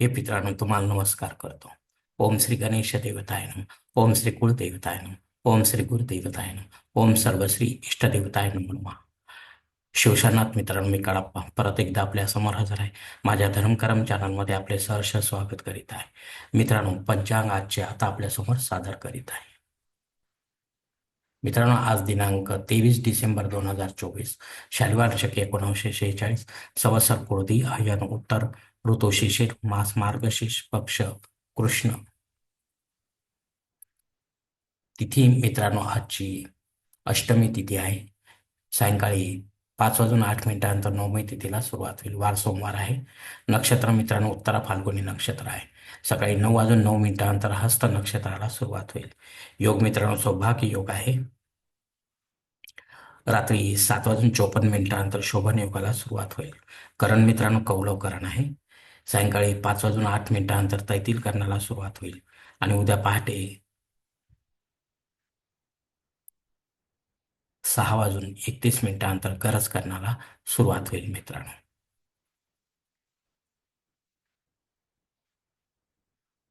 हे मित्रांनो तुम्हाला नमस्कार करतो. ओम श्री गणेश देवताय नम. ओम श्री कुलदेवताय नम. ओम श्री गुरुदेवताय नम. ओम सर्व श्री इष्टदेवताय नम शिवशानाथ मित्रांनो मी कळाप्पा. परत एकदा आपल्यासमोर हजर आहे. माझ्या धर्मकरम चॅनलमध्ये आपले सहर्ष स्वागत करीत आहे. मित्रांनो पंचांग आजचे आता आपल्यासमोर सादर करीत आहे. मित्रांनो आज दिनांक तेवीस डिसेंबर दोन हजार चोवीस. शनिवार शके एकोणीसशे शेहेचाळीस. सवसर कुर्दी आयन उत्तर ऋतू शिशिर मास मार्गशीर्ष पक्ष कृष्ण. तिथी मित्रांनो आजची अष्टमी तिथी आहे. सायंकाळी पाच वाजून आठ मिनिटानंतर नवमी तिथीला सुरुवात होईल. वार सोमवार आहे. नक्षत्र मित्रांनो उत्तरा फाल्गुनी नक्षत्र आहे. सकाळी नऊ वाजून नऊ मिनिटानंतर हस्त नक्षत्राला सुरुवात होईल. योग मित्रांनो सौभाग्य योग आहे. रात्री सात वाजून चोपन्न मिनिटानंतर शोभन योगाला सुरुवात होईल. करण मित्रांनो कौलव करण आहे. सायंकाळी पाच वाजून आठ मिनिटानंतर तैतील करण्याला सुरुवात होईल. आणि उद्या पहाटे सहा वाजून एकतीस मिनिटानंतर गरज करण्याला सुरुवात होईल मित्रांनो.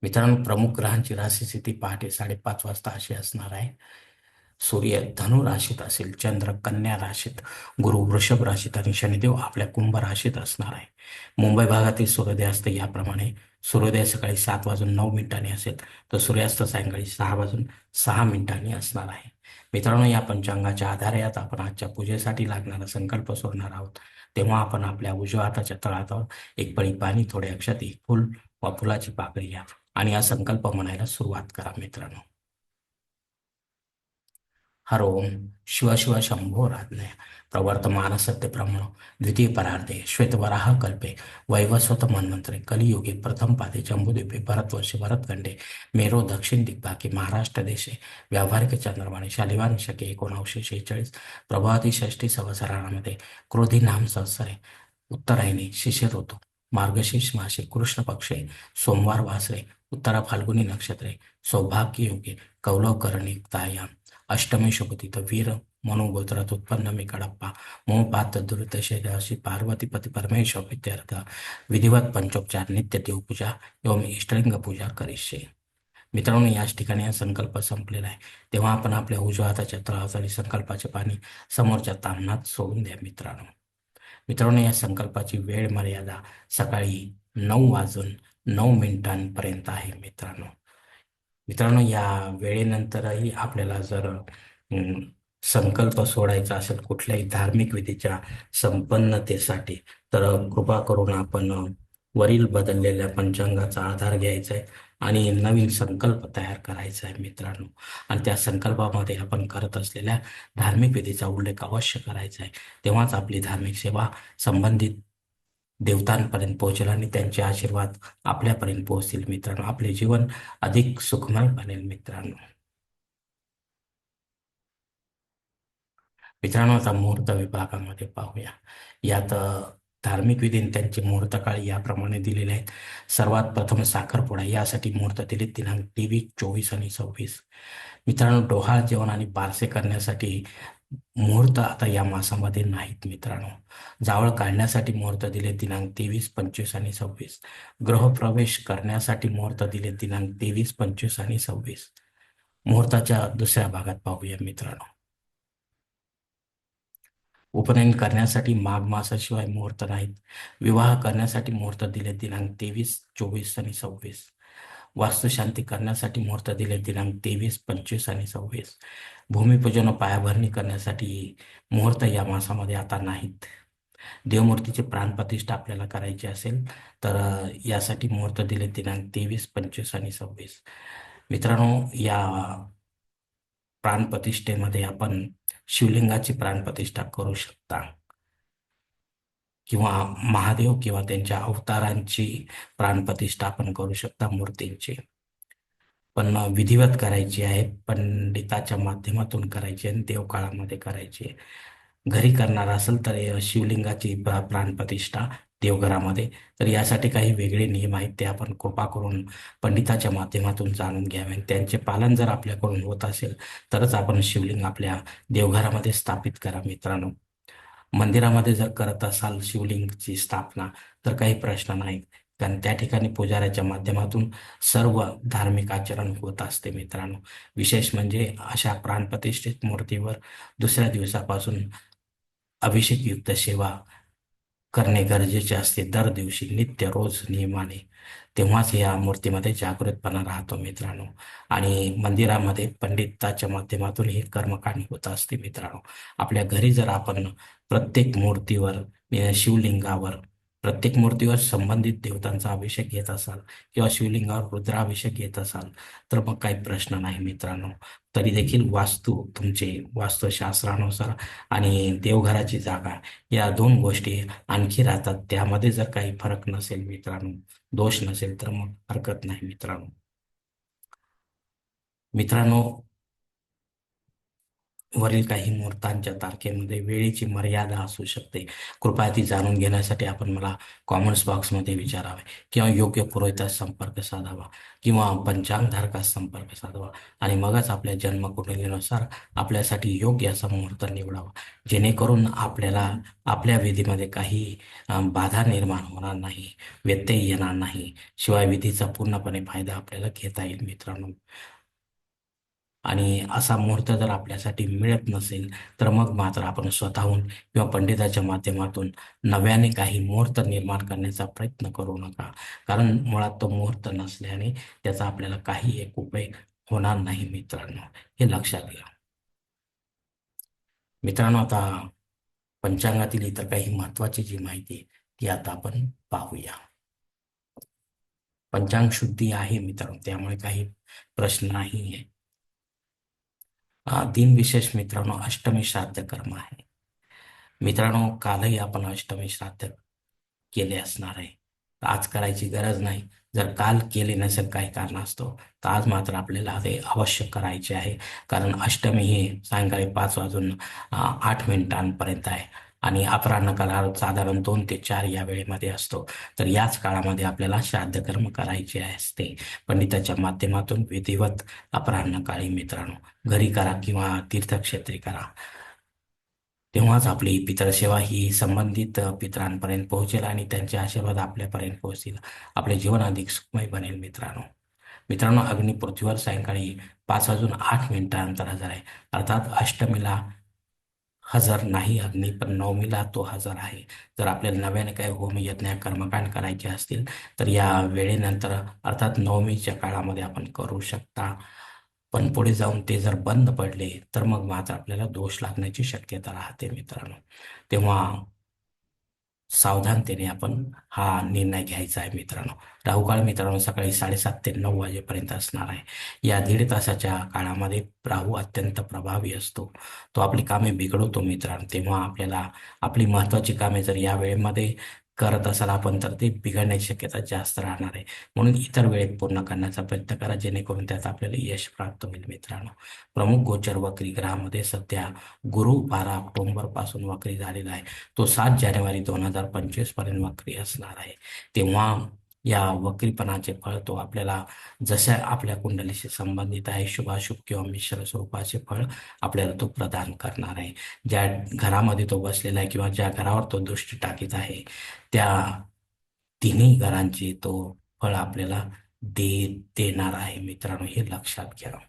मित्रांनो प्रमुख ग्रहांची राशी स्थिती पहाटे साडेपाच वाजता अशी असणार आहे. सूर्य धनु राशीत असेल चंद्र कन्या राशीत गुरु वृषभ राशीत आणि शनिदेव आपल्या कुंभ राशीत असणार आहे. मुंबई भागातील सूर्योदयास्त याप्रमाणे सूर्योदय सकाळी सात वाजून नऊ मिनिटांनी असेल तर सूर्यास्त सायंकाळी सहा वाजून सहा मिनिटांनी असणार आहे. मित्रांनो या पंचांगाच्या आधारे आता आपण आजच्या पूजेसाठी लागणारा संकल्प सोडणार आहोत. तेव्हा आपण आपल्या उजव्या हाताच्या तळातावर एक पळी पाणी थोडे एक फुल वा फुलाची पाकळी घ्या आणि हा संकल्प म्हणायला सुरुवात करा मित्रांनो. हर ओम शिव शिव शंभो राज्ञय प्रवर्तमान सत्यब्रह्मणो द्वितीय परार्धे श्वेतवराह कल्पे वैवस्वत मन्वंतरे कलियुगे प्रथम पादे जम्बुद्वीपे भरतवर्षे भरतखंडे मेरो दक्षिण दिग्भागी महाराष्ट्र देशे व्यावहारिक चंद्रवाणी शालिवान शके एकोणावीसशे शेहेचाळीस प्रभाती षष्टी संवत्सरामध्ये क्रोधी नाम संवत्सरे उत्तरायणी शिशिर ऋतू मार्गशीर्ष मासे कृष्ण पक्षे सोमवार वासरे उत्तरा फाल्गुनी नक्षत्रे सौभाग्य योगे कौलवकरणी तायाम। अष्टमी शुभतीत वीर मनोगोत्रात उत्पन्न मी कडप्पा। मोह पात दुरित शेजाशी पार्वती परमेश्वर विद्यार्थ विधिवत पंचोपचार नित्य देवपूजा एवं इष्टलिंग पूजा करीशे मित्रांनो याच ठिकाणी हा संकल्प संपलेला आहे. तेव्हा आपण आपल्या उजव्या हाताच्या आणि संकल्पाचे पाणी समोरच्या तामणात सोडून द्या मित्रांनो. मित्रांनो या संकल्पाची वेळ मर्यादा सकाळी नऊ वाजून नऊ मिनिटांपर्यंत आहे मित्रांनो. मित्रांनो या वेळेनंतरही आपल्याला जर संकल्प सोडायचा असेल कुठल्याही धार्मिक विधीच्या संपन्नतेसाठी तर कृपा करून आपण वरील बदललेल्या पंचांगाचा आधार घ्यायचा आहे आणि नवीन संकल्प तयार करायचा आहे मित्रांनो. आणि त्या संकल्पामध्ये आपण करत असलेल्या धार्मिक विधीचा उल्लेख अवश्य करायचा आहे तेव्हाच आपली धार्मिक सेवा संबंधित देवतांपर्यंत पोहोचेल आणि त्यांचे आशीर्वाद आपल्यापर्यंत पोहोचतील मित्रांनो. आपले जीवन अधिक सुखमय बनेल मित्रांनो. मित्रांनो आता मुहूर्त विभागामध्ये पाहूया. यात धार्मिक विधी त्यांचे मुहूर्त काळ याप्रमाणे दिलेले आहेत. सर्वात प्रथम साखरपुडा यासाठी मुहूर्त दिले दिनांक तेवीस चोवीस आणि सव्वीस. मित्रांनो डोहाळ जेवण आणि बारसे करण्यासाठी मुहूर्त आता या मासामध्ये नाहीत मित्रांनो. जावळ काढण्यासाठी मुहूर्त दिले दिनांक तेवीस पंचवीस आणि सव्वीस. ग्रहप्रवेश करण्यासाठी मुहूर्त दिले दिनांक तेवीस पंचवीस आणि सव्वीस. मुहूर्ताच्या दुसऱ्या भागात पाहूया मित्रांनो. उपनयन करण्यासाठी माघ मासाशिवाय मुहूर्त नाहीत. विवाह करण्यासाठी मुहूर्त दिले दिनांक तेवीस चोवीस आणि सव्वीस. वास्तुशांती करण्यासाठी मुहूर्त दिले. दिनांक तेवीस पंचवीस आणि सव्वीस. भूमिपूजन पायाभरणी करण्यासाठी मुहूर्त या मासामध्ये आता नाहीत. देवमूर्तीची प्राणप्रतिष्ठा आपल्याला करायची असेल तर यासाठी मुहूर्त दिले दिनांक तेवीस पंचवीस आणि सव्वीस. मित्रांनो या प्राणप्रतिष्ठेमध्ये आपण शिवलिंगाची प्राणप्रतिष्ठा करू शकता. किंवा महादेव किंवा त्यांच्या अवतारांची प्राणप्रतिष्ठापन आपण करू शकता मूर्तींची. पण विधिवत करायची आहे पंडिताच्या माध्यमातून करायची आणि देवकाळामध्ये करायची. आहे घरी करणार असेल तर शिवलिंगाची प्राणप्रतिष्ठा देवघरामध्ये. तर यासाठी काही वेगळे नियम आहेत ते आपण कृपा करून पंडिताच्या माध्यमातून जाणून घ्यावे. त्यांचे पालन जर आपल्याकडून होत असेल तरच आपण शिवलिंग आपल्या देवघरामध्ये स्थापित करा मित्रांनो. मंदिरामध्ये जर करत असाल शिवलिंगची स्थापना तर काही प्रश्न नाही कारण त्या ठिकाणी पुजाऱ्याच्या माध्यमातून सर्व धार्मिक आचरण होत असते मित्रांनो. विशेष म्हणजे अशा प्राणप्रतिष्ठित मूर्तीवर दुसऱ्या दिवसापासून अभिषेकयुक्त सेवा करणे गरजेचे असते. दर दिवशी नित्य रोज नियमाने तेव्हाच या मूर्तीमध्ये जागृतपणा राहतो मित्रांनो. आणि मंदिरामध्ये पंडिताच्या माध्यमातून हे कर्मकांड होत असते मित्रांनो. आपल्या घरी जर आपण प्रत्येक मूर्तीवर शिवलिंगावर प्रत्येक मूर्तीवर संबंधित देवतांचा अभिषेक घेत असाल किंवा शिवलिंगावर रुद्राभिषेक घेत असाल तर मग काही प्रश्न नाही मित्रांनो. तरी देखील वास्तू तुमचे वास्तुशास्त्रानुसार आणि देवघराची जागा या दोन गोष्टी आणखी राहतात. त्यामध्ये जर काही फरक नसेल मित्रांनो दोष नसेल तर मग हरकत नाही मित्रांनो. मित्रांनो वरील काही मुहूर्तांच्या तारखेमध्ये वेळेची मर्यादा असू शकते. कृपया ती जाणून घेण्यासाठी आपण मला कॉमेंट्स बॉक्समध्ये विचारावे किंवा योग्य पुरोहितास संपर्क साधावा किंवा पंचांगधारकास संपर्क साधावा आणि मगच आपल्या जन्मकुंडलीनुसार आपल्यासाठी योग्य असा मुहूर्त निवडावा. जेणेकरून आपल्याला आपल्या विधीमध्ये काही बाधा निर्माण होणार नाही व्यत्यय येणार नाही. शिवाय विधीचा पूर्णपणे फायदा आपल्याला घेता येईल मित्रांनो. आणि असा मुहूर्त जर आपल्यासाठी मिळत नसेल तर मग मात्र आपण स्वतःहून किंवा पंडिताच्या माध्यमातून नव्याने काही मुहूर्त निर्माण करण्याचा प्रयत्न करू नका. कारण मुळात तो मुहूर्त नसल्याने त्याचा आपल्याला काही एक उपयोग होणार नाही मित्रांनो. हे लक्षात घ्या. मित्रांनो आता पंचांगातील इतर काही महत्वाची जी माहिती ती आता आपण पाहूया. पंचांग शुद्धी आहे मित्रांनो त्यामुळे काही प्रश्न नाही आहे दिनविशेष मित्रांनो अष्टमी श्राद्ध कर्म आहे. मित्रांनो कालही आपण अष्टमी श्राद्ध केले असणार आहे. आज करायची गरज नाही. जर काल केले नसेल काही कारणास्तव तर आज मात्र आपल्याला ते अवश्य करायचे आहे. कारण अष्टमी ही सायंकाळी पाच वाजून आठ मिनिटांपर्यंत आहे. आणि अपराह्न करार साधारण दोन ते चार या वेळेमध्ये असतो. तर याच काळामध्ये आपल्याला श्राद्ध कर्म करायचे असते. पंडिताच्या माध्यमातून विधिवत अपराह्न काळी मित्रांनो घरी करा किंवा तीर्थक्षेत्री करा. तेव्हाच आपली पितळसेवा ही संबंधित पितरांपर्यंत पोहोचेल आणि त्यांचे आशीर्वाद आपल्यापर्यंत पोहोचतील. आपले जीवन अधिक सुखमय बनेल मित्रांनो. मित्रांनो अग्नी पृथ्वीवर सायंकाळी पाच वाजून आठ मिनिटानंतर हजर आहे. अर्थात अष्टमीला हजर नाही अग्नी पण नवमीला तो हजर आहे. जर आपल्याला नव्याने काही होम यज्ञ कर्मकांड करायचे असतील तर या वेळेनंतर अर्थात नवमीच्या काळामध्ये आपण करू शकता. पण पुढे जाऊन ते जर बंद पडले तर मग मात्र आपल्याला दोष लागण्याची शक्यता राहते मित्रांनो. तेव्हा सावधानतेने आपण हा निर्णय घ्यायचा आहे मित्रांनो. राहुकाळ मित्रांनो सकाळी साडेसात ते नऊ वाजेपर्यंत असणार आहे. या दीड तासाच्या काळामध्ये राहू अत्यंत प्रभावी असतो. तो आपली कामे बिघडवतो मित्रांनो. तेव्हा आपल्याला आपली महत्वाची कामे जर या वेळेमध्ये करत असाल आपण तर ते बिघडण्याची शक्यता जास्त राहणार आहे. म्हणून इतर वेळेत पूर्ण करण्याचा प्रयत्न करा जेणेकरून त्यात आपल्याला यश प्राप्त होईल मित्रांनो. प्रमुख गोचर वक्री ग्रहामध्ये सध्या गुरु बारा ऑक्टोंबरपासून वक्री झालेला आहे. तो सात जानेवारी दोन हजार पंचवीसपर्यंत वक्री असणार आहे. तेव्हा या वक्रीपणाचे फळ तो आपल्याला जशा आपल्या कुंडलीशी संबंधित आहे शुभाशुभ किंवा मिश्र स्वरूपाचे फळ आपल्याला तो प्रदान करणार आहे. ज्या घरामध्ये तो बसलेला आहे किंवा ज्या घरावर तो दृष्टी टाकीत आहे त्या तिन्ही घरांची तो फळ आपल्याला दे देणार आहे मित्रांनो हे लक्षात घ्या.